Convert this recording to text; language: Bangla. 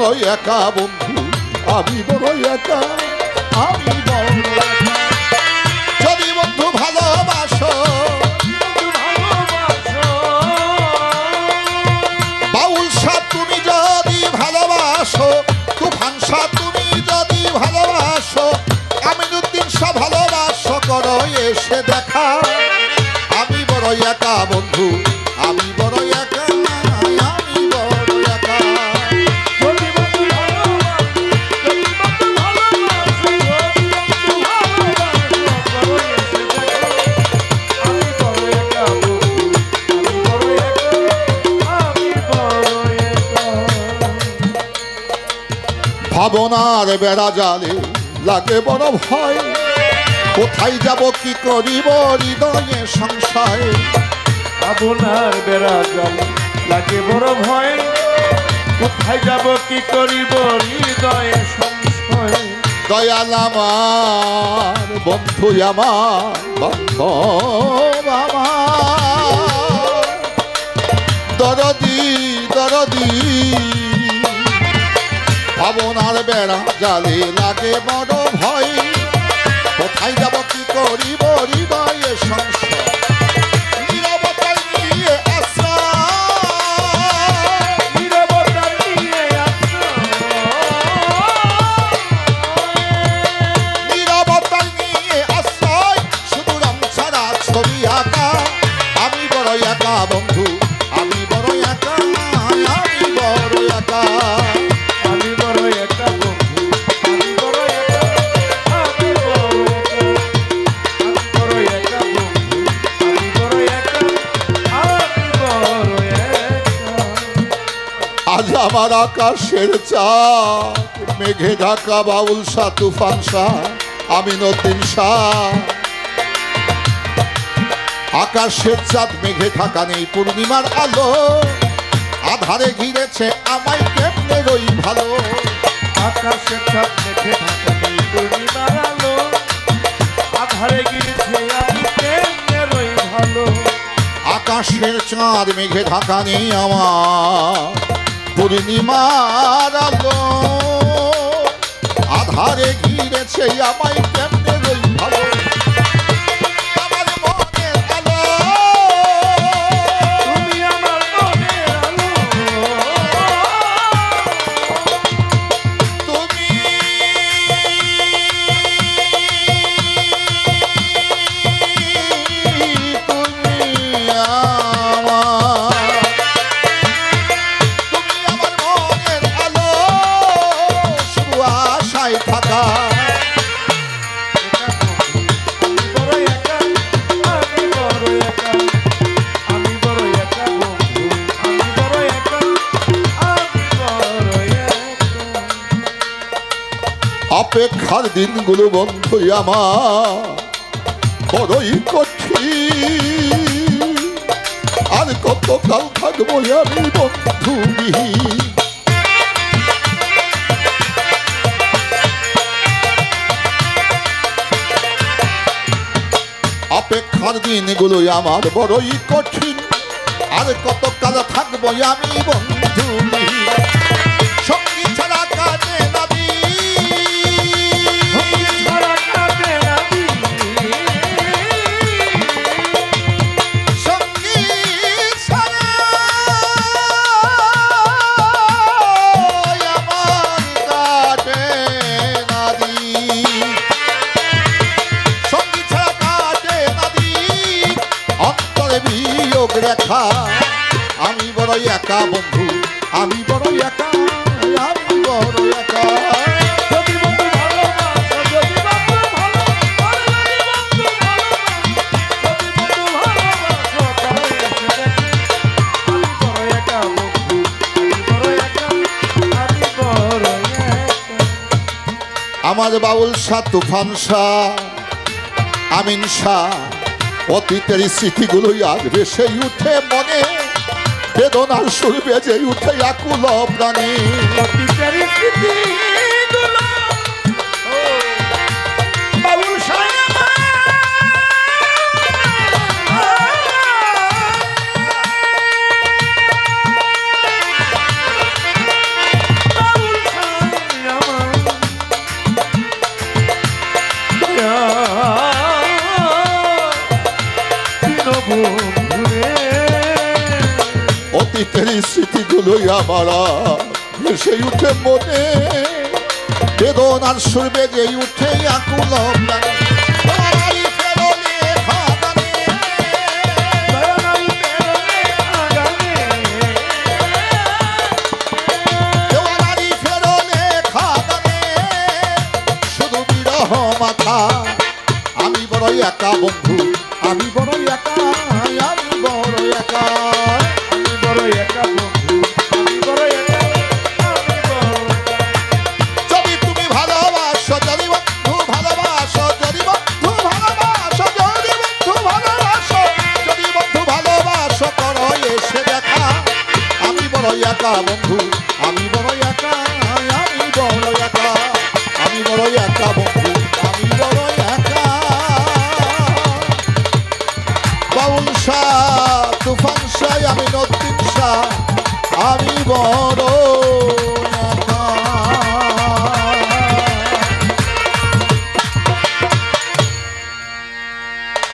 বড় একা বন্ধু, আমি বড় একা, আমি বড় যদি বন্ধু ভালোবাসো, বাউল শাহ তুমি যদি ভালোবাসো, তুফান শাহ তুমি যদি ভালোবাসো, আমিনুদ্দিন শাহ ভালোবাসো, করো এসে দেখা। আমি বড় একা বন্ধু, আমি বড় একা। ভাবনার বেড়া জালে লাগে বড় ভয়। কোথায় যাব কি করিব হৃদয়ে সংশয়? আপনার বেড়া জল লাগে বড় ভয়। কোথায় যাব কি করিব হৃদয়ে সংশয়? দয়াল আমার বন্ধু আমার বন্ধু আমার। দরদি দরদি ভাবনার বেড়া জালে লাগে বড় ভয়। কোথায় যাব কি করি বড়ি সংশয় আজ আমার আকাশের চাঁদ, মেঘে ঢাকা বাউল শাহ, তুফান শাহ নতুন শাহ। আকাশের চাঁদ, মেঘে ঢাকা নেই পূর্ণিমার আলো। আধারে ঘিরেছে আমায় কেমনে রই ভালো। আকাশের চাঁদ, মেঘে ঢাকা নেই পূর্ণিমার আলো। আধারে গিয়েছে আমি কেমনে রই ভালো। আকাশের চাঁদ, মেঘে ঢাকা নেই আমার। পূর্ণিমার আলো আধারে ঘিরেছে আমায় অপেক্ষার দিনগুলো বন্ধু আমার। বড়ই কঠিন। আর কত কাল থাকব আমি বন্ধু অপেক্ষার দিনগুলো আমার বড়ই কঠিন। আর কত কাল থাকব আমি বন্ধু আমি বড় একা বন্ধু, আমি বড় একা, আমি বড় একা। আমার বাউল শাহ তুফান শাহ, আমিন শাহ, অতীতের স্মৃতিগুলোই আজ ভেসে উঠে মনে। বেদনার সুর বেজে উঠে আকুল প্রাণী লইয়া মারা ভেসে উঠে মনে বেদনার সুর বেজে উঠে আকুল মাথা, আমি বড় একা বন্ধু, আমি বড় একা, আমি বড় একা। একা বন্ধু। আমি বড় একা আমি বড় যদি তুমি ভালোবাসো যদি বন্ধু। আমি নতুন আমি বড়